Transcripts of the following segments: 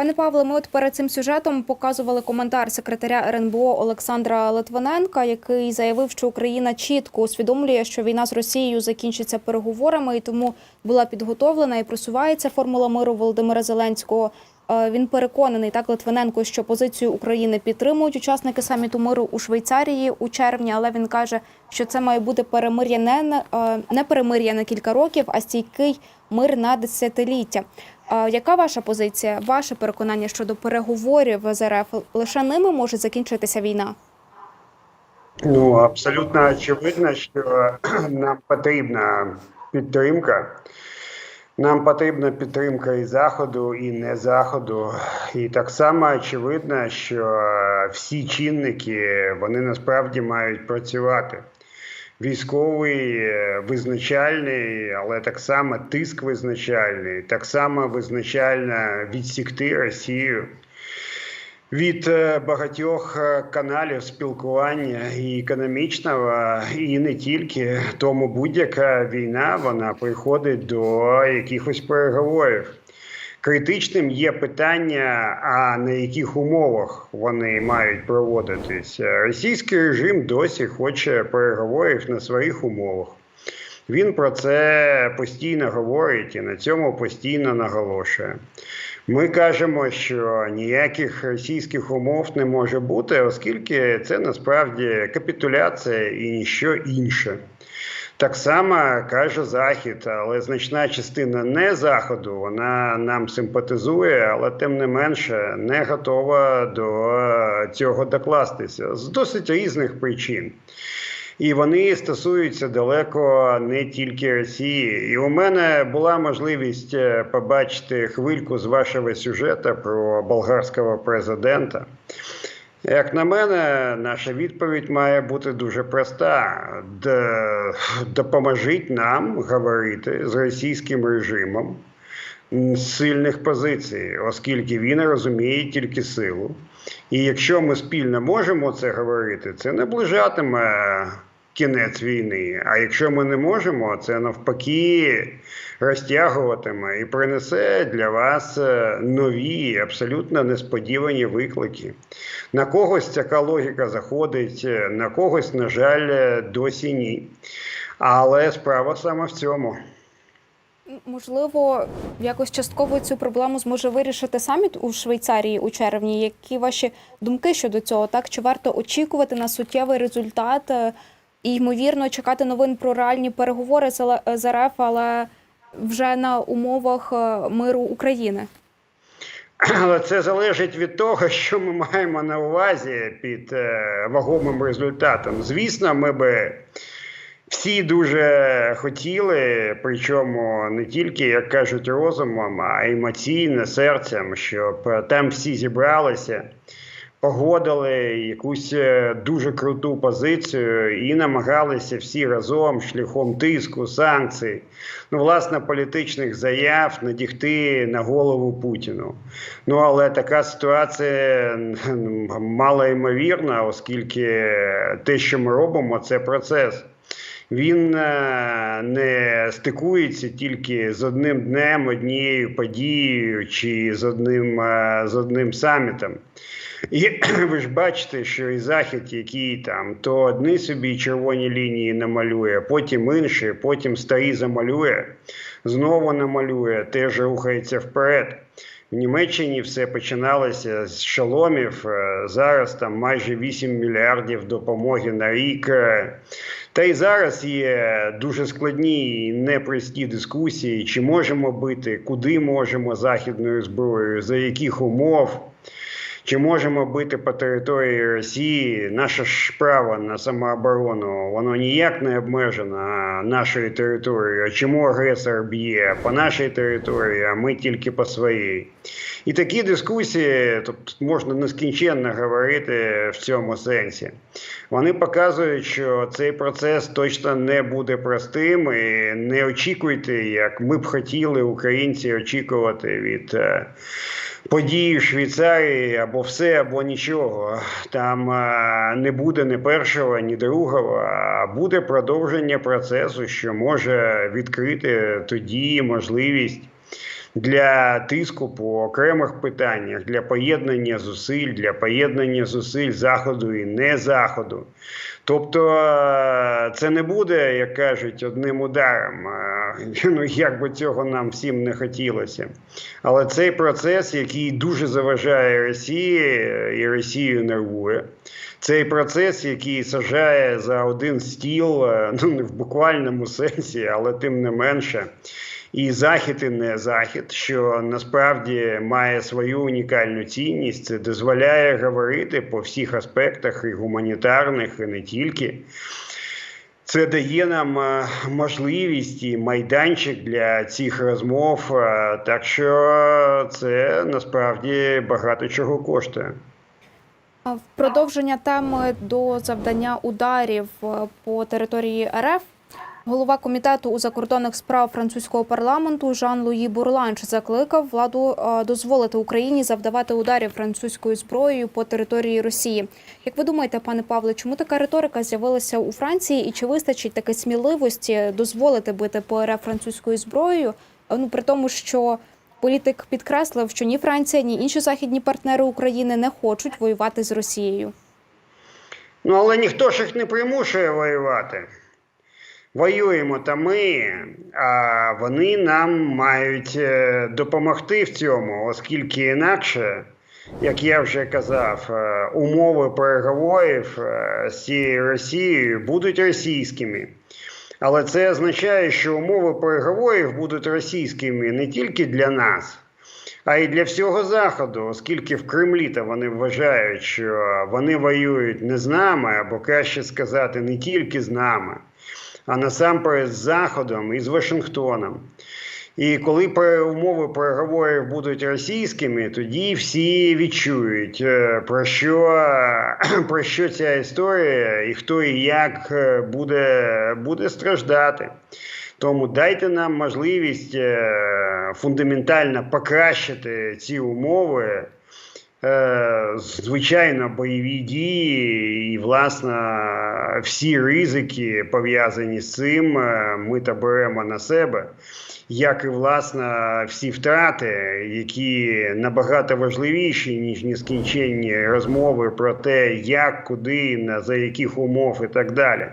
Пане Павле, ми от перед цим сюжетом показували коментар секретаря РНБО Олександра Литвиненка, який заявив, що Україна чітко усвідомлює, що війна з Росією закінчиться переговорами, і тому була підготовлена і просувається формула миру Володимира Зеленського. Е, Він переконаний так Литвиненко, що позицію України підтримують учасники саміту миру у Швейцарії у червні, але він каже, що це має бути перемир'я не, е, не перемир'я на кілька років, а стійкий мир на десятиліття. Яка ваша позиція, ваше переконання щодо переговорів з РФ? Лише ними може закінчитися війна? Ну, абсолютно очевидно, що нам потрібна підтримка. Нам потрібна підтримка і Заходу, і не Заходу. І так само очевидно, що всі чинники вони насправді мають працювати. Військовий е, визначальний, але так само тиск визначальний, так само визначально відсікти Росію від е, багатьох е, каналів спілкування і економічного, і не тільки. Тому будь-яка війна вона приходить до якихось переговорів. Критичним є питання, а на яких умовах вони мають проводитись. Е, Російський режим досі хоче переговорів на своїх умовах. Він про це постійно говорить і на цьому постійно наголошує. Ми кажемо, що ніяких російських умов не може бути, оскільки це насправді капітуляція і ніщо інше. Так само каже Захід, але значна частина не Заходу, вона нам симпатизує, але тим не менше не готова до цього докластися з досить різних причин. І вони стосуються далеко не тільки Росії. І у мене була можливість е, побачити хвильку з вашого сюжету про болгарського президента. Як на мене, наша відповідь має бути дуже проста: допоможіть нам говорити з російським режимом з сильних позицій, оскільки він розуміє тільки силу. І якщо ми спільно можемо це говорити, це наближатиме кінець війни. А якщо ми не можемо, це навпаки розтягуватиме і принесе для вас е, нові, абсолютно несподівані виклики. На когось така логіка заходить, е, на когось, на жаль, е, досі ні. Але справа саме в цьому. Можливо, якось частково цю проблему зможе вирішити саміт у Швейцарії у червні. Які ваші думки щодо цього? Так чи варто очікувати на суттєвий результат і ймовірно чекати новин про реальні переговори з РФ, але вже на умовах е, миру України? Але це залежить від того, що ми маємо на увазі під е, вагомим результатом. Звісно, ми би всі дуже хотіли, причому не тільки, як кажуть, розумом, а емоційно, серцем, щоб е, там всі зібралися, погодили якусь е, дуже круту позицію і намагалися всі разом шляхом тиску, санкцій, ну, власне, політичних заяв надягти на голову Путіну. Ну, але така ситуація мало ймовірна, оскільки те, що ми робимо, це процес. Він е, не стикується тільки з одним днем, однією подією чи з одним, е, з одним самітом. І ви ж бачите, що і захід, який там то одні собі червоні лінії намалює, потім інші, потім старі замалює, знову намалює, теж рухається вперед. В Німеччині все починалося з шоломів. е, Зараз там майже 8 мільярдів допомоги на рік. е. Та й зараз є дуже складні і непрості дискусії, чи можемо бити, куди можемо західною зброєю, за яких умов. Чи можемо бити по території Росії? Наше ж право на самооборону, воно ніяк не обмежено нашою територією. Чому агресор б'є по нашій території, а ми тільки по своїй? І такі дискусії, тут можна нескінченно говорити в цьому сенсі. Вони показують, що цей процес точно не буде простим, і не очікуйте, як ми б хотіли українці очікувати від. Е, події в Швейцарії або все, або нічого. Там не буде ні першого, ні другого, а буде продовження процесу, що може відкрити тоді можливість для тиску по окремих питаннях, для поєднання зусиль, для поєднання зусиль заходу і не заходу. Тобто е, це не буде, як кажуть, одним ударом. Е, Ну як би цього нам всім не хотілося. Але цей процес, який дуже заважає Росії і Росію нервує. Цей процес, який сажає за один стіл, е, ну не в буквальному сенсі, але тим не менше. І захід, і не захід, що насправді має свою унікальну цінність, це дозволяє говорити по всіх аспектах, і гуманітарних, і не тільки. Це дає нам е, можливість і майданчик для цих розмов. е, Так що це насправді багато чого коштує. В продовження теми до завдання ударів е, по території РФ голова комітету у закордонних справ французького парламенту Жан Луї Бурланч закликав владу е, дозволити Україні завдавати ударів французькою зброєю по території Росії. Як ви думаєте, пане Павле, чому така риторика з'явилася у Франції, і чи вистачить таки сміливості дозволити бити по РФ французькою зброєю? Ну при тому, що Політик підкреслив, що ні Франція, ні інші західні партнери України не хочуть воювати з Росією. Ну, але ніхто ж їх не примушує воювати. Воюємо та ми, а вони нам мають е, допомогти в цьому, оскільки інакше, як я вже казав, е, умови переговорів е, з цією Росією будуть російськими. Але це означає, що умови переговорів будуть російськими не тільки для нас, а й для всього Заходу, оскільки в Кремлі то вони вважають, що вони воюють не з нами, або краще сказати, не тільки з нами, а насамперед з Заходом і з Вашингтоном. І коли умови переговорів будуть російськими, тоді всі відчують, е, про що, про що ця історія і хто і як е, буде, буде страждати. Тому дайте нам можливість е, фундаментально покращити ці умови. Е, Звичайно, бойові дії і, власне, всі ризики пов'язані з цим е, ми та беремо на себе, як і власне всі втрати, які набагато важливіші, ніж нескінченні розмови про те, як, куди, на за яких умов і так далі.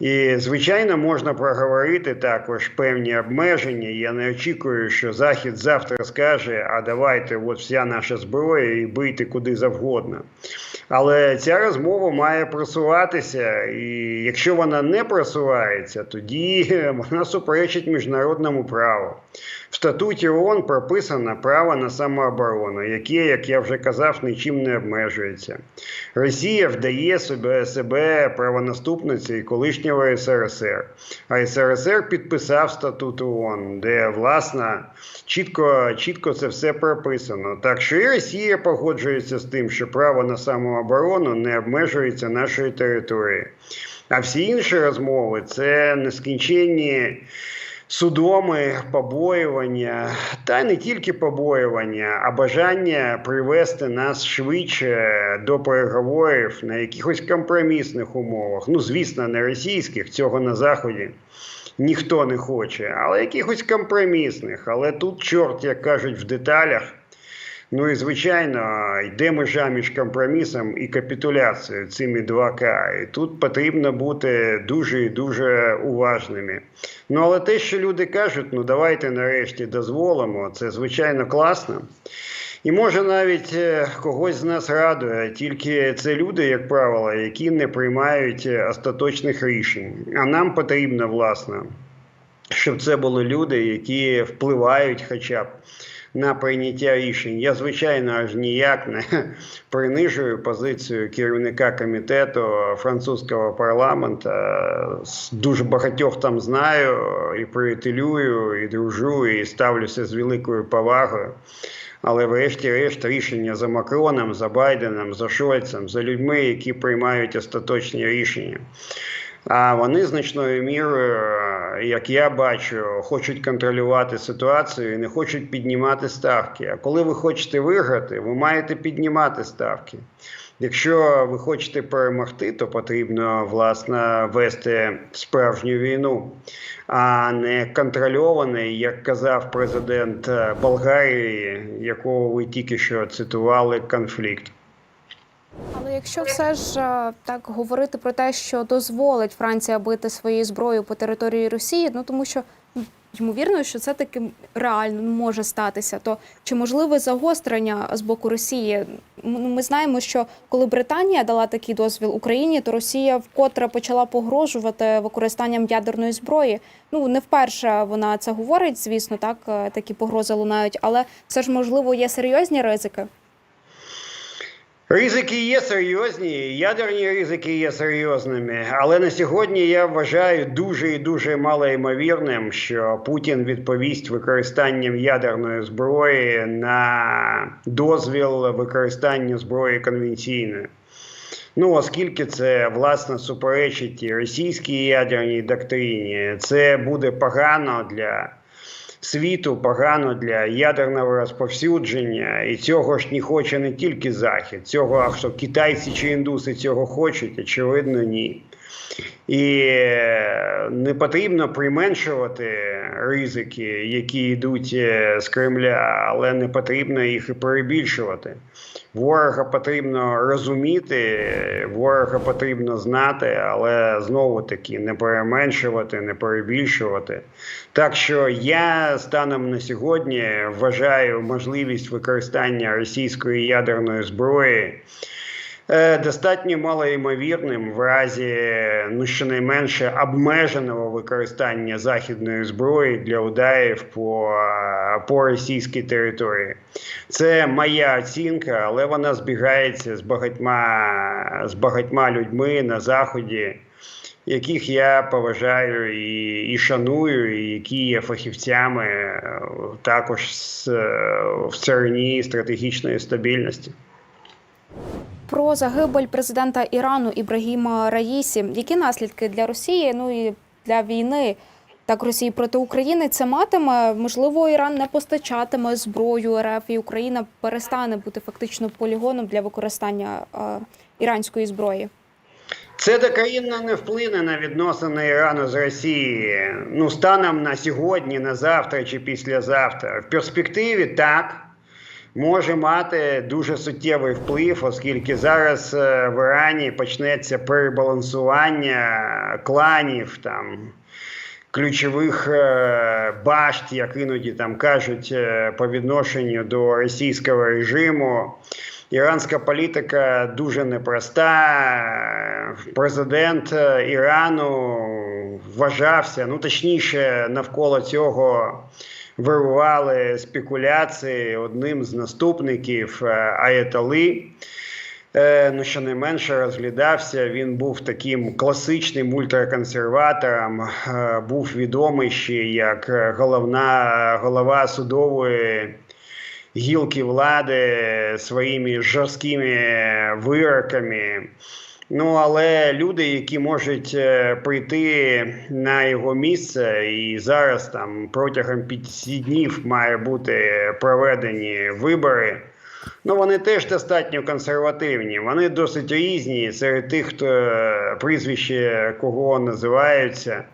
І, звичайно, можна проговорити також певні обмеження. Я не очікую, що Захід завтра скаже: а давайте, от вся наша зброя і бийте куди завгодно. Але ця розмова має просуватися, і якщо вона не просувається, тоді вона суперечить міжнародному праву. В статуті ООН прописано право на самооборону, яке, як я вже казав, нічим не обмежується. Росія вдає себе, себе правонаступницею колишнього СРСР. А СРСР підписав статут ООН, де власне чітко, чітко це все прописано. Так що і Росія погоджується з тим, що право на самооборону не обмежується нашою територією. А всі інші розмови це нескінченні судоми, побоювання, та не тільки побоювання, а бажання привести нас швидше до переговорів на якихось компромісних умовах. Ну, звісно, не російських, цього на Заході. Ніхто не хоче, але якихось компромісних. Але тут чорт, як кажуть, в деталях. Ну і звичайно, йде межа між компромісом і капітуляцією цими 2К. І тут потрібно бути дуже і дуже уважними. Ну але те, що люди кажуть, ну давайте нарешті дозволимо, це звичайно класно. І може навіть е, когось з нас радує, тільки це люди, як правило, які не приймають е, остаточних рішень. А нам потрібно, власне, щоб це були люди, які впливають хоча б на прийняття рішень. Я, звичайно, аж ніяк не принижую позицію керівника комітету французького парламенту. Дуже багатьох там знаю, і приятелюю, і дружу, і ставлюся з великою повагою. Але врешті-решт рішення за Макроном, за Байденом, за Шольцем, за людьми, які приймають остаточні рішення. А вони значною мірою як я бачу, хочуть контролювати ситуацію і не хочуть піднімати ставки. А коли ви хочете виграти, ви маєте піднімати ставки. Якщо ви хочете перемогти, то потрібно власне вести справжню війну, а не контрольований, як казав президент е, Болгарії, якого ви тільки що цитували, конфлікт. Але якщо все ж е, так говорити про те, що дозволить Франція бити своєю зброєю по території Росії, ну тому що ну, ймовірно, що це таки реально може статися, то чи можливе загострення з боку Росії? Ну, Ми знаємо, що коли Британія дала такий дозвіл Україні, то Росія вкотре почала погрожувати використанням ядерної зброї. Ну не вперше вона це говорить, звісно, так е, такі погрози лунають, але все ж можливо є серйозні ризики. Ризики є серйозні, ядерні ризики є серйозними, але на сьогодні я вважаю дуже і дуже малоймовірним, що Путін відповість використанням ядерної зброї на дозвіл використання зброї конвенційної. Ну, оскільки це власне суперечить російській ядерній доктрині, це буде погано для світу, погано для ядерного розповсюдження, і цього ж не хоче не тільки Захід, цього а що китайці чи індуси цього хочуть, очевидно, ні. І е, не потрібно применшувати ризики, які йдуть е, з Кремля, але не потрібно їх і перебільшувати. Ворога потрібно розуміти, ворога потрібно знати, але знову таки не переменшувати, не перебільшувати. Так що я станом на сьогодні вважаю можливість використання російської ядерної зброї. Е, Достатньо малоймовірним в разі ну щонайменше обмеженого використання західної зброї для ударів по, е, по російській території. Це моя оцінка, але вона збігається з багатьма, з багатьма людьми на заході, яких я поважаю і, і шаную, і які є фахівцями е, також з, е, в царині стратегічної стабільності. Про загибель президента Ірану Ібрагіма Раїсі. Які наслідки для Росії, ну і для війни так Росії проти України це матиме? Можливо, Іран не постачатиме зброю РФ, і Україна перестане бути фактично полігоном для використання е, іранської зброї. Це докорінно не вплине на відносини Ірану з Росією. Ну, станом на сьогодні, на завтра чи післязавтра. В перспективі так може мати дуже суттєвий вплив, оскільки зараз е, в Ірані почнеться перебалансування кланів там. Ключових е, башт, як іноді там кажуть, е, по відношенню до російського режиму. Іранська політика дуже непроста. Президент Ірану вважався, ну точніше, навколо цього вирували спекуляції одним з наступників е, Аятали. Е, Ну, що не менше розглядався, він був таким класичним ультраконсерватором, е, був відомий ще як головна голова судової гілки влади своїми жорсткими вироками. Ну, але люди, які можуть е, прийти на його місце, і зараз там протягом 50 днів має бути проведені вибори. Ну, вони теж достатньо консервативні. Вони досить різні серед тих, хто е, прізвище кого називаються.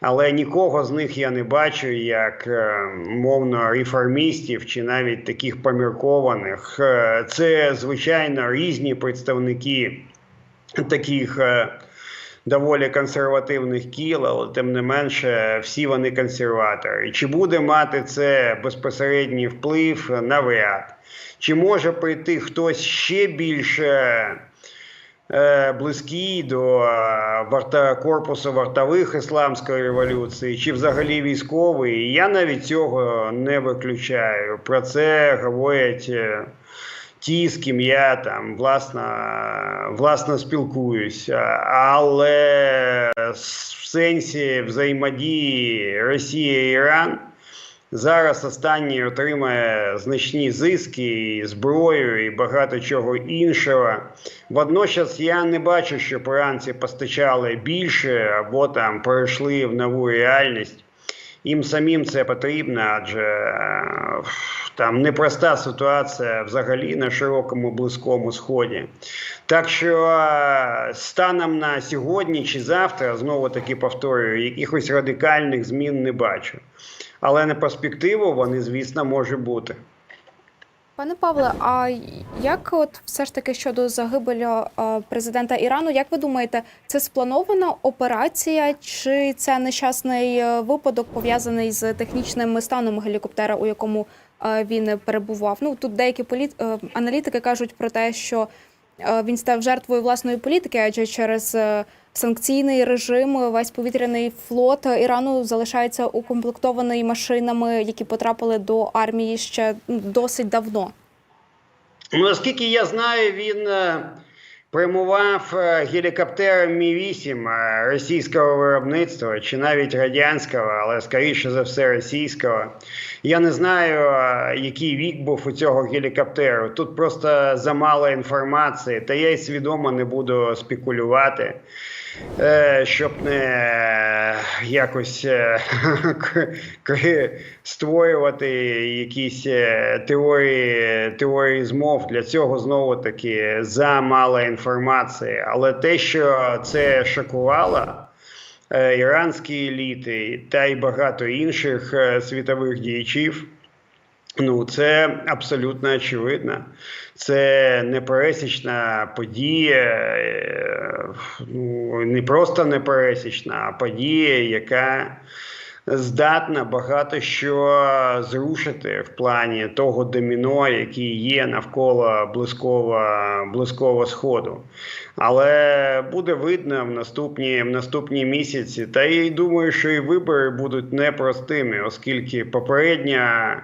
Але нікого з них я не бачу як е, мовно реформістів чи навіть таких поміркованих. Це звичайно різні представники таких е, доволі консервативних кіл, але тим не менше всі вони консерватори. Чи буде мати це безпосередній вплив навряд? Чи може прийти хтось ще більше? е, Близький до е, варта корпусу вартових ісламської революції, чи взагалі військовий, я навіть цього не виключаю. Про це говорять ті, з ким я там власно, власно спілкуюся. Але в сенсі взаємодії Росія і Іран Зараз останній отримає значні зиски, і зброю і багато чого іншого. Водночас я не бачу, що іранці постачали більше або там перейшли в нову реальність. Їм самим це потрібно, адже е, там непроста ситуація взагалі на широкому близькому сході. Так що станом на сьогодні чи завтра, знову таки повторюю, якихось радикальних змін не бачу. Але на перспективу вони, звісно, може бути. Пане Павле, а як от все ж таки щодо загибелі президента Ірану, як ви думаєте, це спланована операція, чи це нещасний е, випадок пов'язаний з технічним станом гелікоптера, у якому він перебував? Ну тут деякі політ... е, аналітики кажуть про те, що е, він став жертвою власної політики, адже через е, санкційний режим весь повітряний флот Ірану залишається укомплектований машинами, які потрапили до армії ще ну, досить давно. Ну, наскільки я знаю, він е, прямував е, гелікоптером Мі-8 е, російського виробництва чи навіть радянського, але скоріше за все російського. Я не знаю, е, який вік був у цього гелікоптеру. Тут просто замало інформації, та я й свідомо не буду спекулювати. Е, щоб не якось е, створювати якісь е, теорії, теорії змов. Для цього знову таки замало інформації. Але те, що це шокувало іранські еліти та й багато інших світових діячів. Ну, це абсолютно очевидно. Це непересічна подія, е, ну не просто непересічна, а подія, яка здатна багато що зрушити в плані того доміно, який є навколо близького, близького сходу. Але буде видно в наступні, в наступні місяці. Та я й думаю, що і вибори будуть непростими, оскільки попередня.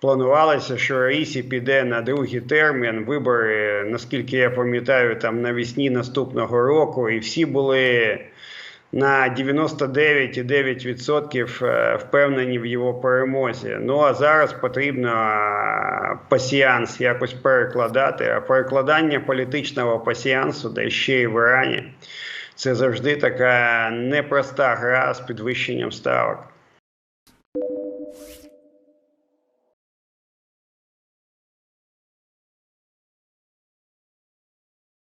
Планувалося, що Раїсі піде на другий термін. Вибори, наскільки я пам'ятаю, там навесні наступного року, і всі були на 99,9% е, впевнені в його перемозі. Ну а зараз потрібно е, пасіянс якось перекладати. А перекладання політичного пасіянсу, де ще й в Ірані, це завжди така непроста гра з підвищенням ставок.